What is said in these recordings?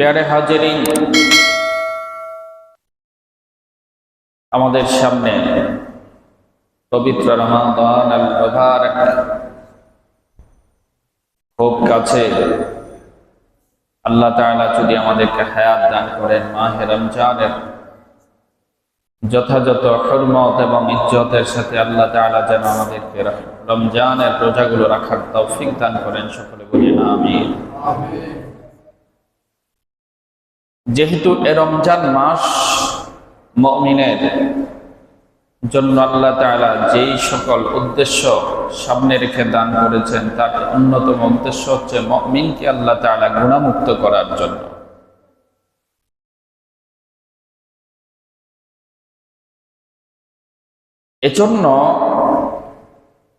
প্যারে হাজিরিন, আমাদের সামনে পবিত্র রমাদান আল মুবারক। খুব কাছে আল্লাহ তাআলা যদি আমাদেরকে হায়াত দান করেন মাহে রমজানের। যথাযথ হরমত এবং ইজ্জতের সাথে আল্লাহ তাআলা যেন আমাদেরকে রমজানের রোজাগুলো রাখার তৌফিক দান করেন, সকলে বলি আমিন। যেহেতু এ রমজান মাস মমিনের জন্য আল্লাহ তাআলা যেই সকল উদ্দেশ্য সামনে রেখে দান করেছেন, তার অন্যতম উদ্দেশ্য হচ্ছে মমিনকে আল্লাহ তাআলা গুণামুক্ত করার জন্য। এজন্য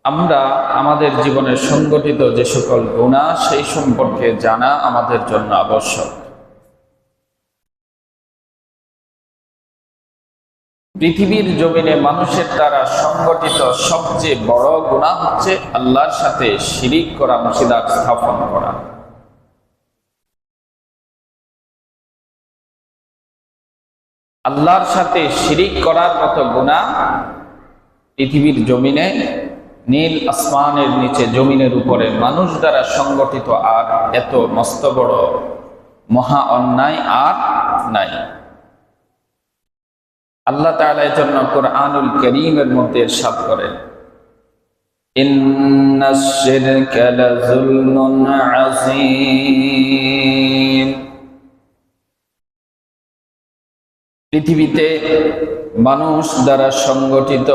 আমরা আমাদের জীবনে সংগঠিত যে সকল গুণা সেই সম্পর্কে জানা আমাদের জন্য আবশ্যক। পৃথিবীর জমিনে মানুষের দ্বারা সংগঠিত সবচেয়ে বড় গুণা হচ্ছে আল্লাহর সাথে শিরিক করা মসিদার স্থাপন করা। আল্লাহর সাথে শিরিক করার মতো গুণা পৃথিবীর জমিনে, নীল আসমানের নিচে জমিনের উপরে মানুষ দ্বারা সংগঠিত আর এত মস্ত বড় মহা অন্যায় আর নাই। আল্লাহ তাআলা এর জন্য কোরআনুল করিমের মধ্যে লাযুলমুন আযীম। পৃথিবীতে মানুষ দ্বারা সংগঠিত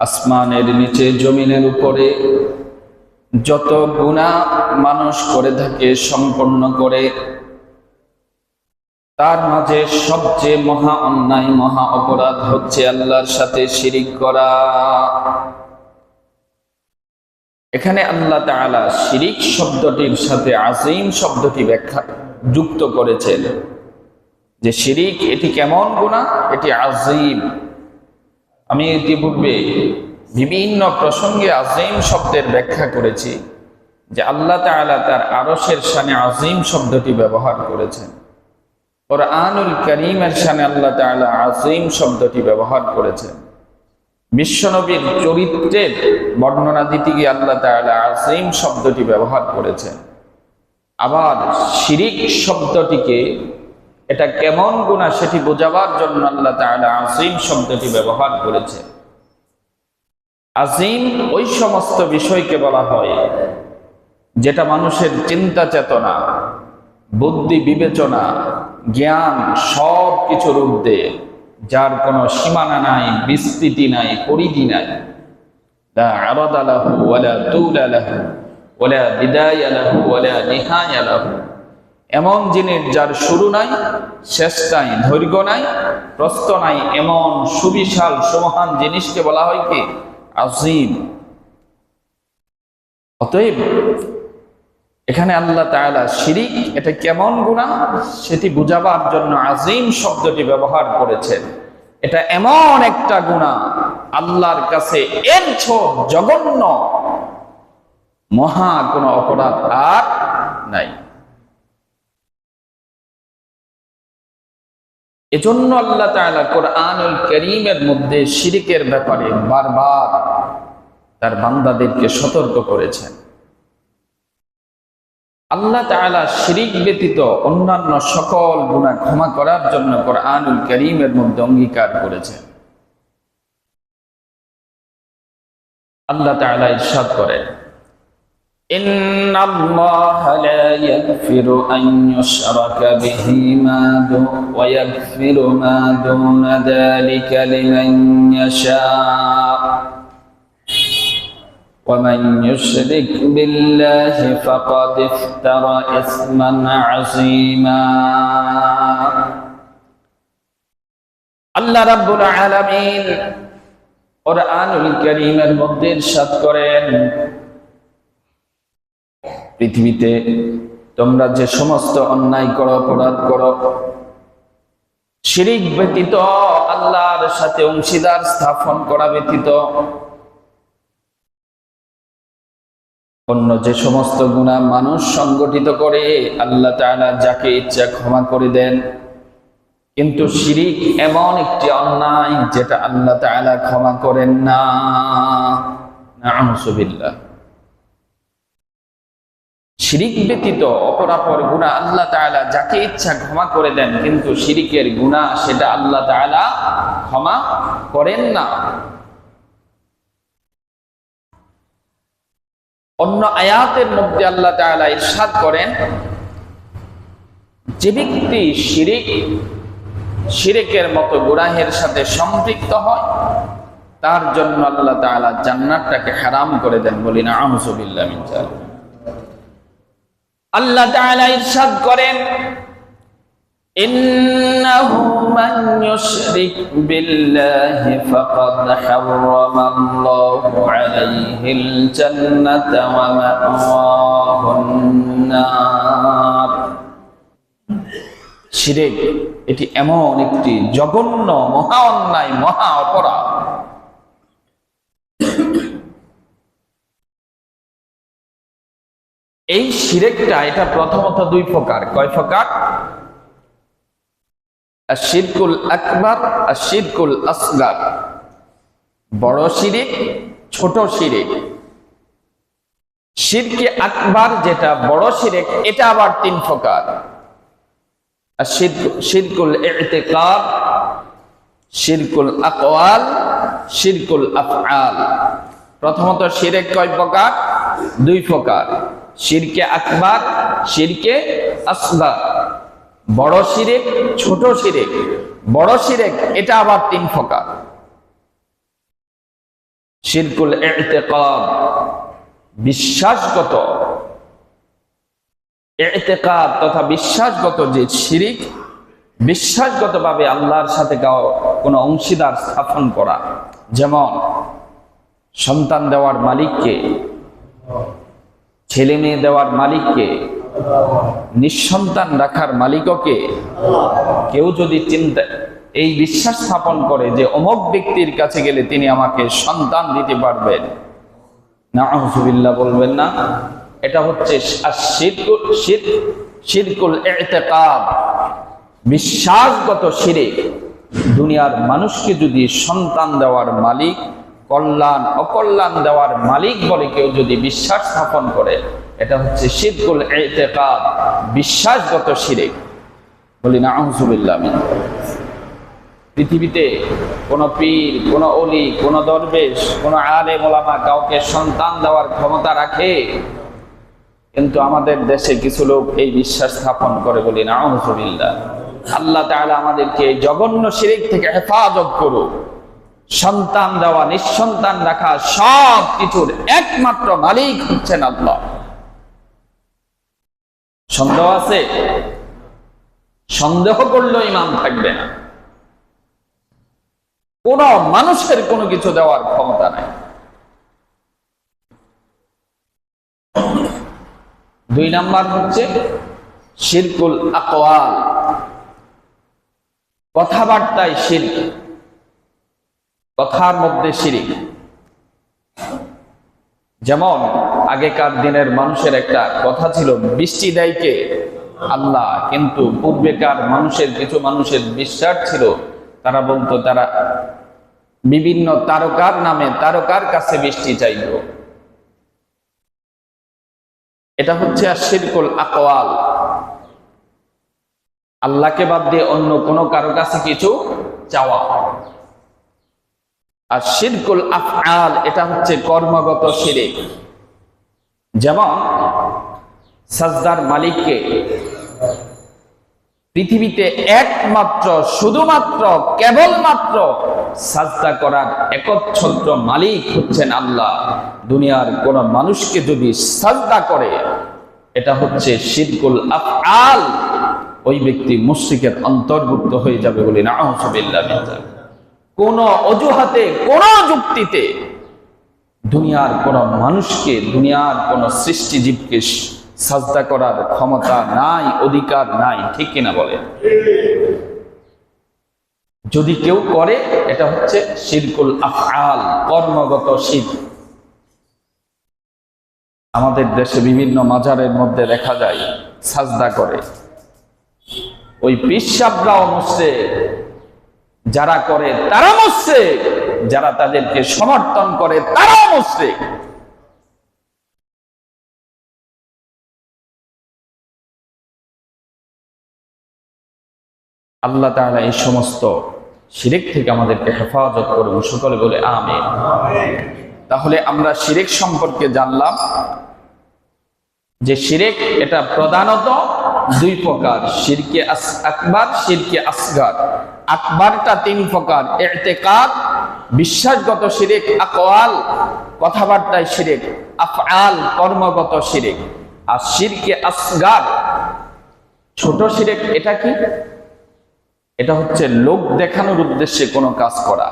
আসমানের নিচে জমিনের উপরে যত গুণা মানুষ করে থাকে, সম্পন্ন করে তার মাঝে সবচেয়ে মহা অন্যায়, মহা অপরাধ হচ্ছে আল্লাহর সাথে শিরিক করা। এখানে আল্লাহ তাআলা শিরিক শব্দটির সাথে আজিম শব্দটি ব্যাখ্যা যুক্ত করেছেন যে শিরিক, এটি কেমন গুণা এটি আজিম আমি ইতিপূর্বে বিভিন্ন প্রসঙ্গে আজিম শব্দের ব্যাখ্যা করেছি যে আল্লাহ তাআলা তার আরশের সানে আজিম শব্দটি ব্যবহার করেছেন। কোরআনুল করিমের সামনে আল্লাহ তাআলা আজিম শব্দটি ব্যবহার করেছেন। বিশ্বনবীর চরিত্রের বর্ণনা দিতে গিয়ে আল্লাহ তাআলা আজিম শব্দটি ব্যবহার করেছেন। আবার শিরিক শব্দটিকে এটা কেমন গুণা সেটি বোঝাবার জন্য আল্লাহ তাআলা আজিম শব্দটি ব্যবহার করেছে আজিম ওই সমস্ত বিষয়কে বলা হয় যেটা মানুষের চিন্তা চেতনা বুদ্ধি, বিবেচনা, জ্ঞান সব কিছুর ঊর্ধ্বে, যার কোনো সীমানা নাই, বিস্তৃতি নাই, পরিধি নাই। লা আরাদা লাহু ওয়ালা তুলা লাহু ওয়ালা বিদায়া লাহু ওয়ালা নিহায়া এমন জিনিস যার শুরু নাই, শেষ নাই, দৈর্ঘ্য নাই, প্রস্থ নাই, এমন সুবিশাল সুমহান জিনিসকে বলা হয় কি? আজিম অতএব এখানে আল্লাহ তাআলা শিরিক, এটা কেমন গুণা সেটি বুঝাবার জন্য আজিম শব্দটি ব্যবহার করেছেন এটা এমন একটা গুণা আল্লাহর কাছে এর জঘন্য, মহা কোনো অপরাধ আর নাই। এজন্য আল্লাহ তাআলা কোরআনুল করিমের মধ্যে শিরিকের ব্যাপারে বারবার তার বান্দাদেরকে সতর্ক করেছেন। আল্লাহ তাআলা শিরিক ব্যতীত অন্যান্য সকল গুনাহ ক্ষমা করার জন্য কোরআনুল করিমের মধ্যে অঙ্গীকার করেছেন আল্লাহ তাআলা ইরশাদ করেন إن الله لا يغفر أن يشرك به ما دون ويغفر ما دون ذلك لمن يشاء ومن يشرك بالله فقد افترى إثما عظيما আল্লাহ রাব্বুল আলামিন কোরআনুল কারীমের মধ্যে ইরশাদ করেন পৃথিবীতে তোমরা যে সমস্ত অন্যায় করো অপরাধ করো শিরিক ব্যতীত আল্লাহর সাথে অংশীদার স্থাপন করা ব্যতীত অন্য যে সমস্ত গুণা মানুষ সংগঠিত করে, আল্লাহ তাআলা যাকে ইচ্ছা ক্ষমা করে দেন। কিন্তু শিরিক এমন একটি অন্যায় যেটা আল্লাহ তাআলা ক্ষমা করেন না। শিরিক ব্যতীত অপরাপর গুণা আল্লাহ তাআলা যাকে ইচ্ছা ক্ষমা করে দেন, কিন্তু শিরিকের গুণা সেটা আল্লাহ তাআলা ক্ষমা করেন না। অন্য আয়াতের মধ্যে আল্লাহ তালা ইরশাদ করেন, যে ব্যক্তি শিরিক, শিরিকের মতো গুরাহের সাথে সম্পৃক্ত হয়, তার জন্য আল্লাহ তালা জান্নাতটাকে হারাম করে দেন বলি না আহসবিল্লা আল্লাহ তালা ইরশাদ করেন إنه من يشرك بالله فقد حرم الله عليه الجنة ومأواه النار শিরিক এটি এমন একটি জঘন্য মহা অন্যায় মহা অপরাধ এই শিরেকটা এটা প্রথমত দুই প্রকার কয় প্রকার শিরকুল আকবর আর শিরকুল আসগার। বড় শিরিক, ছোট শিরিক। শিরকে আকবার যেটা বড় শিরেক, এটা আবার তিন প্রকার। শিরকুল ইতিকাদ, শিরকুল আকওয়াল, শিরকুল আফআল। প্রথমত শিরেক কয় প্রকার? দুই প্রকার। শিরকে আকবার, শিরকে আসগার। বড় শিরেক, ছোট শিরেক। বড় শিরেক, এটা আবার তিন প্রকার। শিরকুল ইতিকাদ, বিশ্বাসগত। ইতিকাদ তথা বিশ্বাসগত যে শিরিক, বিশ্বাসগতভাবে আল্লাহর সাথে কোনো অংশীদার স্থাপন করা। যেমন, সন্তান দেওয়ার মালিককে ছেলে মেয়ে দেওয়ার মালিককে নিঃসন্তান রাখার মালিককে কেউ যদি চিন্তা এই বিশ্বাস স্থাপন করে যে অমক ব্যক্তির কাছে গেলে তিনি আমাকে সন্তান দিতে পারবেন। না আহজুবিল্লাহ বলবেন না। এটা হচ্ছে শিরকুল বিশ্বাসগত শিরিক দুনিয়ার মানুষকে যদি সন্তান দেওয়ার মালিক, কল্যাণ অকল্যাণ দেওয়ার মালিক বলে কেউ যদি বিশ্বাস স্থাপন করে এটা হচ্ছে শিরকুল এতেকাদ বিশ্বাসগত শিরিক। বলি না আহজুবিল্লাহ পৃথিবীতে কোন পীর, কোন অলি, কোন দরবেশ, কোন আলে মোলামা কাউকে সন্তান দেওয়ার ক্ষমতা রাখে, কিন্তু আমাদের দেশে কিছু লোক এই বিশ্বাস স্থাপন করে, বলি না আহজুবিল্লাহ আল্লাহ তাহলে আমাদেরকে জঘন্য শিরিক থেকে হেফাজত করুক। সন্তান দেওয়া, নিঃসন্তান রাখা সব কিছুর একমাত্র মালিক হচ্ছেন আল্লাহ। সন্দেহ আছে? সন্দেহ করলেও ইমান থাকবে না। কোন মানুষের কোনো কিছু দেওয়ার ক্ষমতা নাই। দুই নাম্বার হচ্ছে শিরকুল আকওয়াল। কথাবার্তায় শিরিক। কথার মধ্যে শিরিক। যেমন আগেকার দিনের মানুষের একটা কথা ছিল, বৃষ্টি দেয়কে আল্লাহ। কিন্তু পূর্বেকার মানুষের, কিছু মানুষের বিশ্বাস ছিল, তারা বলতো তারা বিভিন্ন তারকার নামে তারকার কাছে বৃষ্টি চাইল এটা হচ্ছে আর শিরকুল আকওয়াল। আল্লাহকে বাদ দিয়ে অন্য কোনো কারও কাছে কিছু চাওয়া। আর শিরকুল আফআল, এটা হচ্ছে কর্মগত শিরিক। যেমন সাজদার মালিককে পৃথিবীতে একমাত্র, শুধুমাত্র, কেবলমাত্র সাজদা করার একচ্ছত্র মালিক হচ্ছেন আল্লাহ। দুনিয়ার কোন মানুষকে যদি সাজদা করে, এটা হচ্ছে শিরকুল আফআল। ওই ব্যক্তি মুশ্রিকের অন্তর্ভুক্ত হয়ে যাবে বলে না কোন অজুহাতে, কোন যুক্তিতে দুনিয়ার কোন মানুষকে, দুনিয়ার কোন সৃষ্টিজীবকে সাজদা করার ক্ষমতা নাই, অধিকার নাই, ঠিক কিনা বলে? যদি কেউ করে, এটা হচ্ছে শিরকুল আফআল, কর্মগত শির। আমাদের দেশে বিভিন্ন মাজারের মধ্যে দেখা যায়, সাজদা করে। ওই পিসাবরাও মুসছে যারা করে তারা মুসছে যারা তাদেরকে সমর্থন করে তারাও মুসছে আল্লাহ তাআলা এই সমস্ত শিরিক থেকে আমাদেরকে হেফাজত করুন, সকলে বলে আমি তাহলে আমরা শিরিক সম্পর্কে জানলাম যে শিরেক এটা প্রধানত দুই প্রকার, শিরকে আকবার, শিরকে আসগার। আকবারটা তিন প্রকার, এতেকাদ, বিশ্বাসগত শিরেক, আকওয়াল, কথাবার্তায় শিরেক, আফআল, কর্মগত শিরেক। আর শিরকে আসগার, ছোট শিরেক এটা কি? এটা হচ্ছে লোক দেখানোর উদ্দেশ্যে কোনো কাজ করা।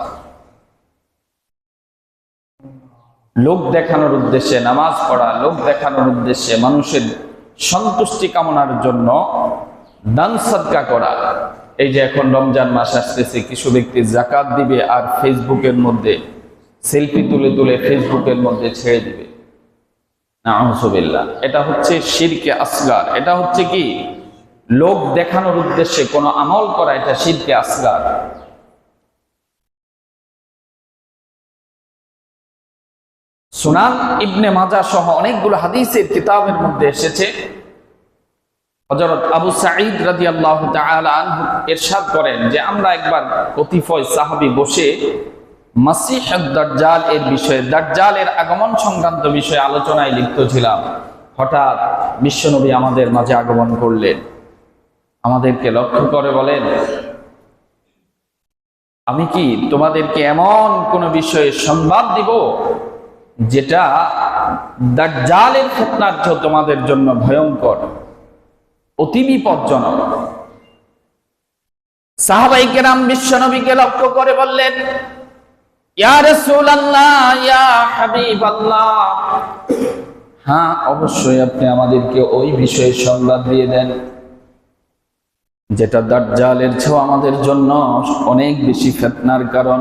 লোক দেখানোর উদ্দেশ্যে নামাজ পড়া, লোক দেখানোর উদ্দেশ্যে মানুষের সন্তুষ্টি কামনার জন্য দান সদকা করা। এই যে এখন রমজান মাস আসতেছে, কিছু ব্যক্তি জাকাত দিবে আর ফেসবুকের মধ্যে সেলফি তুলে তুলে ফেসবুকের মধ্যে ছেড়ে দিবে। এটা হচ্ছে শিরকে আসগার। এটা হচ্ছে কি? লোক দেখানোর উদ্দেশ্যে কোনো আমল করা, এটা শিরকে আসগার। সুনান ইবনে মাজা সহ অনেকগুলো হাদিসের কিতাবের মধ্যে এসেছে। হযরত আবু সাঈদ তাআলা আনহু ইরশাদ করেন যে আমরা একবার কতিপয় সাহাবী বসে মাসিহ দাজ্জাল এর বিষয়ে, দাজ্জালের আগমন সংক্রান্ত বিষয়ে আলোচনায় লিপ্ত ছিলাম। হঠাৎ বিশ্বনবী আমাদের মাঝে আগমন করলেন। আমাদেরকে লক্ষ্য করে বলেন, আমি কি তোমাদেরকে এমন কোন বিষয়ে সংবাদ দিব যেটা দাজ্জালের ফিতনার চেয়েও তোমাদের জন্য ভয়ঙ্কর, অতি বিপজ্জনক। সাহাবাই কেরাম বিশ্বনবীকে লক্ষ্য করে বললেন হ্যাঁ অবশ্যই আপনি আমাদেরকে ওই বিষয়ে সংবাদ দিয়ে দেন, যেটা দাজ্জালের চেয়েও আমাদের জন্য অনেক বেশি ফিতনার কারণ।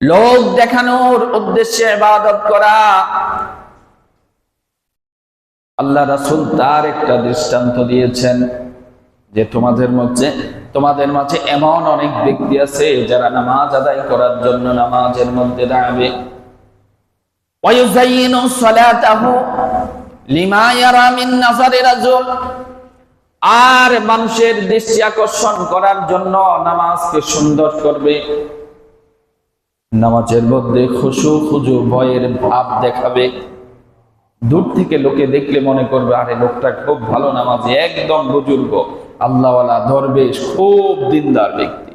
লোক দেখানোর উদ্দেশ্যে ইবাদত করা। আল্লাহ রাসূল তার একটা দৃষ্টান্ত দিয়েছেন যে তোমাদের মধ্যে, তোমাদের মাঝে এমন অনেক ব্যক্তি আছে যারা নামাজ আদায় করার জন্য নামাজের মধ্যে দাঁড়াবে। আর মানুষের দৃষ্টি আকর্ষণ করার জন্য নামাজকে সুন্দর করবে। নামাজের মধ্যে খুশু খুজু ভয়ের ভাব দেখাবে। দূর থেকে লোকে দেখলে মনে করবে, আরে লোকটা খুব ভালো নামাজি, একদম বুজুর্গ। আল্লাহওয়ালা দরবেশ খুব দিনদার ব্যক্তি।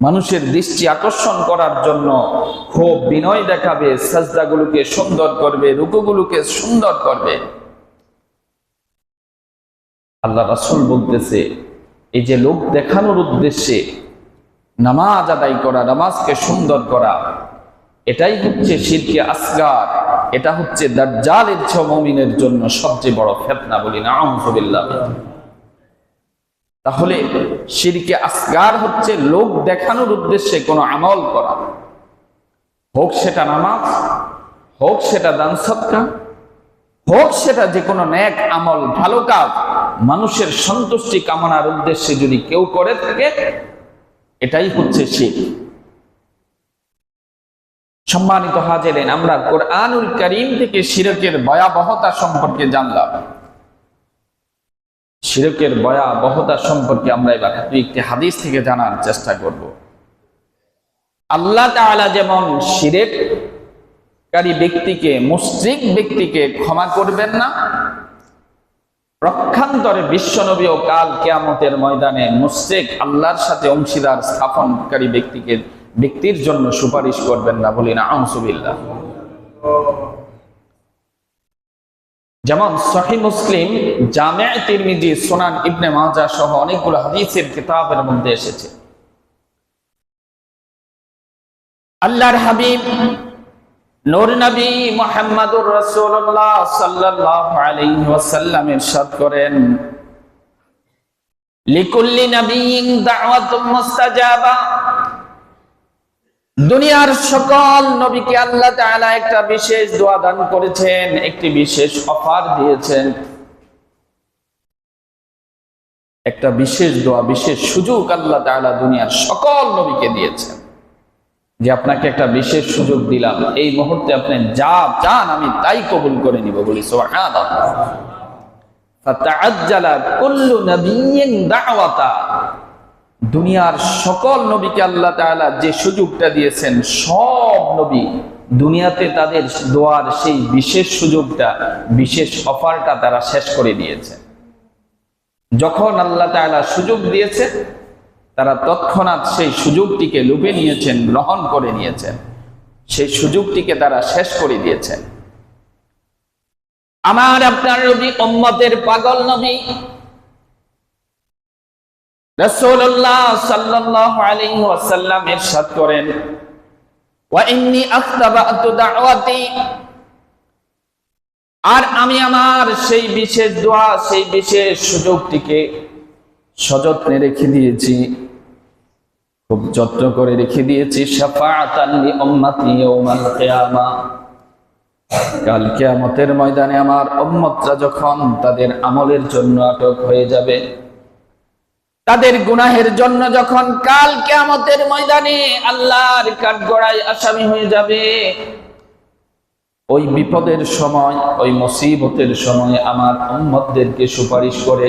মানুষের দৃষ্টি আকর্ষণ করার জন্য খুব বিনয় দেখাবে, সাজদাগুলোকে সুন্দর করবে, রুকুগুলোকে সুন্দর করবে। আল্লাহ রাসুল বলতেছে, এই যে লোক দেখানোর উদ্দেশ্যে নামাজ আদায় করা, নামাজকে সুন্দর করা, এটাই হচ্ছে শিরকে আসগার, এটা হচ্ছে দাজ্জালের ছ মুমিনের জন্য সবচেয়ে বড় ফেতনা বলি না তাহলে শিরকে আসগার হচ্ছে লোক দেখানোর উদ্দেশ্যে কোনো আমল করা। হোক সেটা নামাজ, হোক সেটা দান সৎকা হোক সেটা যে কোনো ন্যাক আমল, ভালো কাজ, মানুষের সন্তুষ্টি কামনার উদ্দেশ্যে যদি কেউ করে থাকে এটাই হচ্ছে শিখ সম্মানিত হাজেরেন, আমরা কোরআনুল করিম থেকে শিরকের ভয়াবহতা সম্পর্কে জানলাম। শিরকের ভয়াবহতা সম্পর্কে আমরা এবার একটি হাদিস থেকে জানার চেষ্টা করব। আল্লাহ তাআলা যেমন শিরেককারী ব্যক্তিকে, মুশরিক ব্যক্তিকে ক্ষমা করবেন না প্রক্ষান্তরে বিশ্বনবী ও কাল কেয়ামতের ময়দানে মুশরিক আল্লাহর সাথে অংশীদার স্থাপনকারী ব্যক্তিকে, ব্যক্তির জন্য সুপারিশ করবেন না বলি না আহসুবিল্লাহ যেমন সহি মুসলিম, জামে তিরমিজি, সোনান ইবনে মাজা সহ অনেকগুলো হাদিসের কিতাবের মধ্যে এসেছে। আল্লাহর হাবিব দুনিয়ার সকল নবীকে আল্লাহ একটা বিশেষ দোয়া দান করেছেন, একটি বিশেষ অফার দিয়েছেন। একটা বিশেষ দোয়া, বিশেষ সুযোগ আল্লাহ দুনিয়ার সকল নবীকে দিয়েছেন। যে আপনাকে একটা বিশেষ সুযোগ দিলাম। এই মুহূর্তে আপনি যা চান আমি তাই কবুল করে নিব, বলি দুনিয়ার সকল নবীকে আল্লাহ তাআলা যে সুযোগটা দিয়েছেন, সব নবী দুনিয়াতে তাদের দোয়ার সেই বিশেষ সুযোগটা, বিশেষ অফারটা তারা শেষ করে দিয়েছে। যখন আল্লাহ তাআলা সুযোগ দিয়েছে তারা তৎক্ষণাৎ সেই সুযোগটিকে লুপে নিয়েছেন, গ্রহণ করে নিয়েছেন। সেই সুযোগটিকে তারা শেষ করে দিয়েছেন। আমার আপনার নবী উম্মতের পাগল নবী রাসূলুল্লাহ সাল্লাল্লাহু আলাইহি ওয়াসাল্লাম ইরশাদ করেন, ওয়া ইন্নী আখতাবাতু দাওয়াতি। আর আমি আমার সেই বিশেষ দোয়া, সেই বিশেষ সুযোগটিকে সযত্নে রেখে দিয়েছি। খুব যত্ন করে রেখে দিয়েছি, শাফাআতান লি উম্মতি ইয়াউমাল কাল কিয়ামতের ময়দানে আমার উম্মতরা যখন তাদের আমলের জন্য আটক হয়ে যাবে, তাদের গুনাহের জন্য যখন কাল কিয়ামতের ময়দানে আল্লাহর কাঠগড়ায় আসামি হয়ে যাবে, ওই বিপদের সময়, ওই মুসিবতের সময় আমার উম্মতদেরকে সুপারিশ করে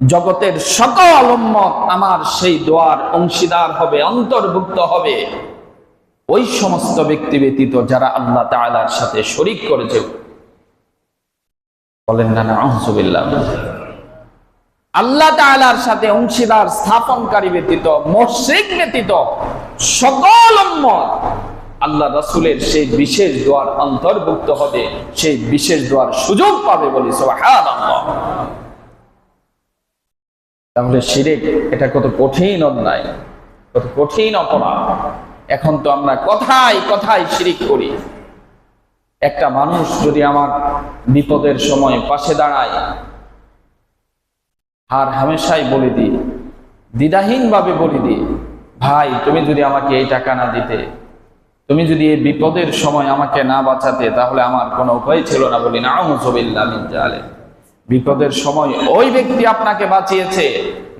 জগতের সকল উম্মত আমার সেই দোয়ার অংশীদার হবে, অন্তর্ভুক্ত হবে। ওই সমস্ত ব্যক্তি ব্যতীত যারা আল্লাহ তাআলার সাথে শরিক করেছে। বলেন না আল্লাহ তাআলার সাথে অংশীদার, স্থাপনকারী ব্যতীত, মুশরিক ব্যতীত সকল উম্মত আল্লাহ রাসূলের সেই বিশেষ দোয়ার অন্তর্ভুক্ত হবে, সেই বিশেষ দোয়ার সুযোগ পাবে বলি সুবহানাল্লাহ। তাহলে শিরিক, এটা কত কঠিন অন্যায়, কত কঠিন অপরাধ। এখন তো আমরা কথায় কথায় শিরিক করি। একটা মানুষ যদি আমার বিপদের সময় পাশে দাঁড়ায় আর হামেশাই বলে দিই দ্বিধাহীন ভাবে বলে দিই, ভাই, তুমি যদি আমাকে এই টাকা না দিতে, তুমি যদি এই বিপদের সময় আমাকে না বাঁচাতে, তাহলে আমার কোনো উপায় ছিল না বলি না জালে বিপদের সময় ওই ব্যক্তি আপনাকে বাঁচিয়েছে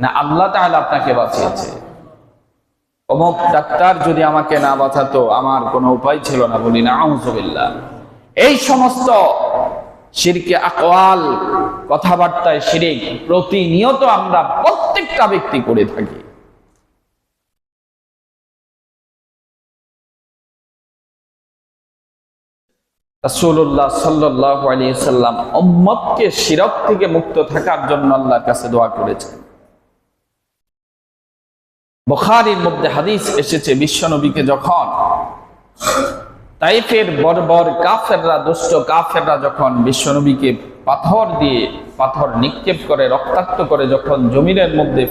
না আল্লাহ তাহলে আপনাকে বাঁচিয়েছে। অমুক ডাক্তার যদি আমাকে না বাঁচাতো, আমার কোনো উপায় ছিল না বলি না এই সমস্ত সিরকে আকওয়াল কথাবার্তায় সিরিক প্রতিনিয়ত আমরা প্রত্যেকটা ব্যক্তি করে থাকি। রাসূলুল্লাহ সাল্লাল্লাহু আলাইহি সাল্লাম উম্মতকে শিরক থেকে মুক্ত থাকার জন্য আল্লাহর কাছে দোয়া করেছেন। বুখারীর মধ্যে হাদিস এসেছে বিশ্বনবীকে যখন তাইফের বর্বর কাফেররা, দুষ্ট কাফেররা যখন বিশ্বনবীকে পাথর দিয়ে, পাথর নিক্ষেপ করে, রক্তাক্ত করে যখন জমিনের মধ্যে,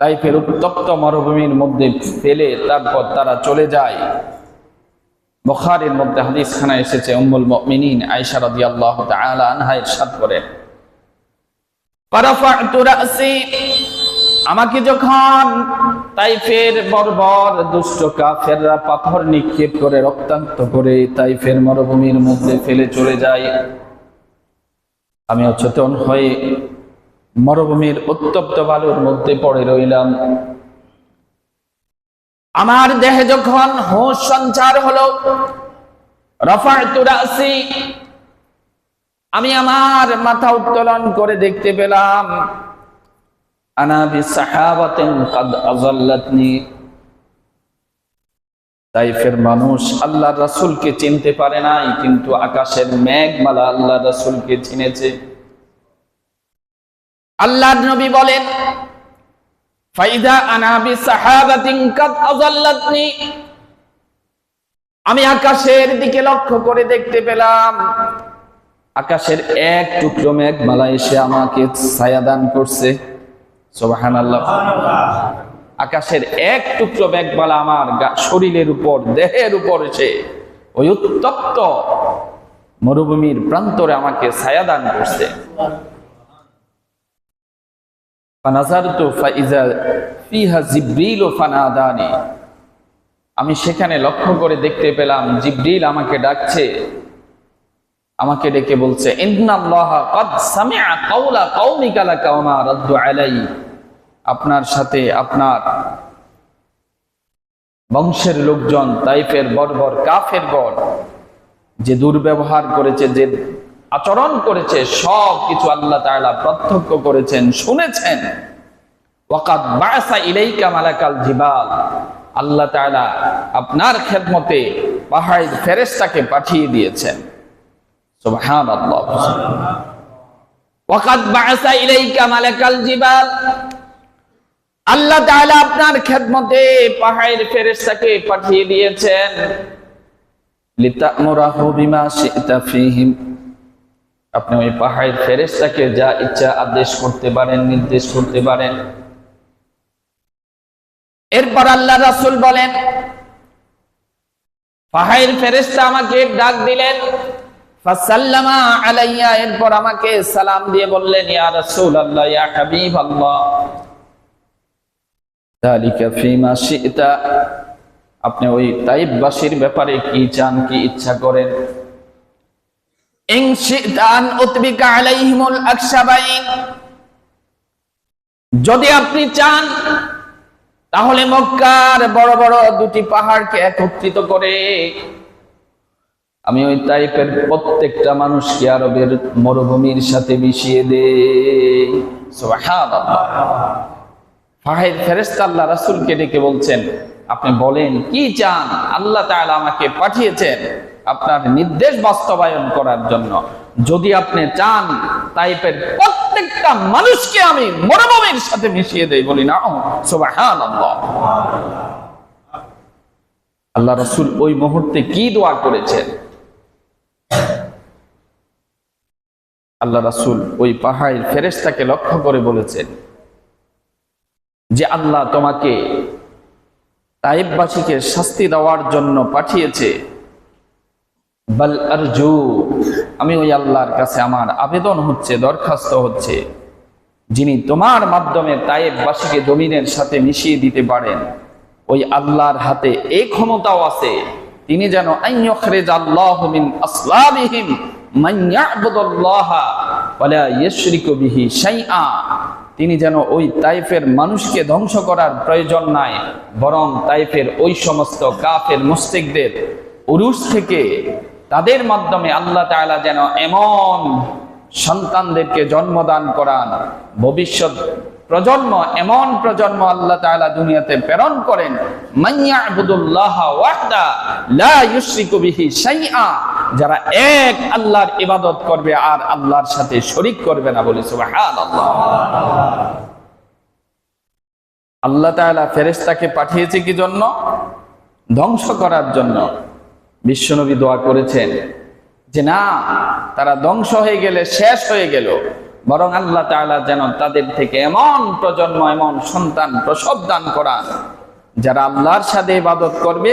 তাইফের উত্তপ্ত মরুভূমির মধ্যে ফেলে তারপর তারা চলে যায় বখারের মধ্যে হাদিস খানা এসেছে, উম্মুল মুমিনিন আয়েশা রাদিয়াল্লাহু তাআলা আনহা ইরশাদ করেন আমাকে যখন তাইফের বর্বর দুষ্ট কাফেররা পাথর নিক্ষেপ করে রক্তান্ত করে তাইফের মরুভূমির মধ্যে ফেলে চলে যায়, আমি অচেতন হয়ে মরুভূমির উত্তপ্ত বালুর মধ্যে পড়ে রইলাম। আমার দেহে যখন হোশ সঞ্চার হলো আমি আমার মাথা উত্তোলন করে দেখতে পেলাম আনা বিসাহাবাতিন কাদ আযাল্লাতনি তাইফের মানুষ আল্লাহ রাসূলকে চিনতে পারে নাই, কিন্তু আকাশের মেঘমালা আল্লাহ রাসূলকে চিনেছে। আল্লাহর নবী বলেন ফাইদা আমি আকাশের দিকে লক্ষ্য করে দেখতে পেলাম, আকাশের এক টুকরো মেঘমালা এসে আমাকে ছায়াদান করছে। সুবহানাল্লাহ। আকাশের এক টুকরো মেঘমালা আমার শরীরের উপর, দেহের উপর এসে ওই উত্তপ্ত মরুভূমির প্রান্তরে আমাকে ছায়াদান করছে। আমি সেখানে লক্ষ্য করে দেখতে পেলাম, জিব্রিল আমাকে ডাকছে, আমাকে ডেকে বলছে আপনার সাথে আপনার বংশের লোকজন, তাইফের বর্বর, কাফের গণ যে দুর্ব্যবহার করেছে, যে আচরণ করেছে, সব কিছু আল্লাহ তাআলা প্রত্যক্ষ করেছেন, শুনেছেন। আল্লাহ আপনার খেদমতে পাহাড়ের ফেরেশতাকে পাঠিয়ে দিয়েছেন। আল্লাহ আপনার খেদমতে পাহাড়ের ফেরেশতাকে পাঠিয়ে দিয়েছেন। আপনি ওই পাহাড়ের ফেরেশতাকে যা ইচ্ছা আদেশ করতে পারেন, নির্দেশ করতে পারেন। এরপর আল্লাহ রাসূল বলেন, পাহাড়ের ফেরেশতা আমাকে ডাক দিলেন। এরপর আমাকে সালাম দিয়ে বললেন আপনি ওই তাইববাসীর ব্যাপারে কি চান, কি ইচ্ছা করেন? যদি আপনি চান, তাহলে মক্কার বড় বড় দুটি পাহাড়কে একত্রিত করে, আমি ওই টাইপের প্রত্যেকটা মানুষকে আরবের মরুভূমির সাথে মিশিয়ে ফেরেশতা আল্লাহ রাসূলকে ডেকে বলছেন, আপনি বলেন, কি চান? আল্লাহ আমাকে পাঠিয়েছেন। আপনার নির্দেশ বাস্তবায়ন করার জন্য। যদি আপনি চান, তাইপের প্রত্যেকটা মানুষকে আমি মরুভূমির সাথে মিশিয়ে দেই বলি না। আল্লাহ রাসূল ওই মুহূর্তে কি দোয়া করেছেন? আল্লাহ রাসূল ওই পাহাড়ের ফেরেশতাকে লক্ষ্য করে বলেছেন যে, আল্লাহ তোমাকে তাইববাসীকে শাস্তি দেওয়ার জন্য পাঠিয়েছে। বাল আরজু, আমি ওই আল্লাহর কাছে আমার আবেদন হচ্ছে, দরখাস্ত হচ্ছে, যিনি তোমার মাধ্যমে তাইববাসীকে জমিনের সাথে মিশিয়ে দিতে পারেন। ওই আল্লাহর হাতে এই ক্ষমতাও আছে, তিনি যেন তিনি যেন ওই তাইফের মানুষকে ধ্বংস করার প্রয়োজন নাই, বরং তাইফের ওই সমস্ত কাফের মুস্তিকদের উরুস থেকে তাদের মাধ্যমে আল্লাহ তাআলা যেন এমন সন্তানদেরকে জন্মদান করান, ভবিষ্যৎ প্রজন্ম, এমন প্রজন্ম আল্লাহ তাআলা দুনিয়াতে প্রেরণ করেন যারা এক আল্লাহর ইবাদত করবে আর আল্লাহর সাথে শরীক করবে না বলে আল্লাহ তাআলা ফেরেশতাকে পাঠিয়েছে কি জন্য? ধ্বংস করার জন্য। বিশ্বনবী দোয়া করেছেন যে, না, তারা ধ্বংস হয়ে গেলে, শেষ হয়ে গেল। বরং আল্লাহ তাআলা যেন তাদের থেকে এমন প্রজন্ম, এমন সন্তান প্রসব দান করান, যারা আল্লাহর সাথে ইবাদত করবে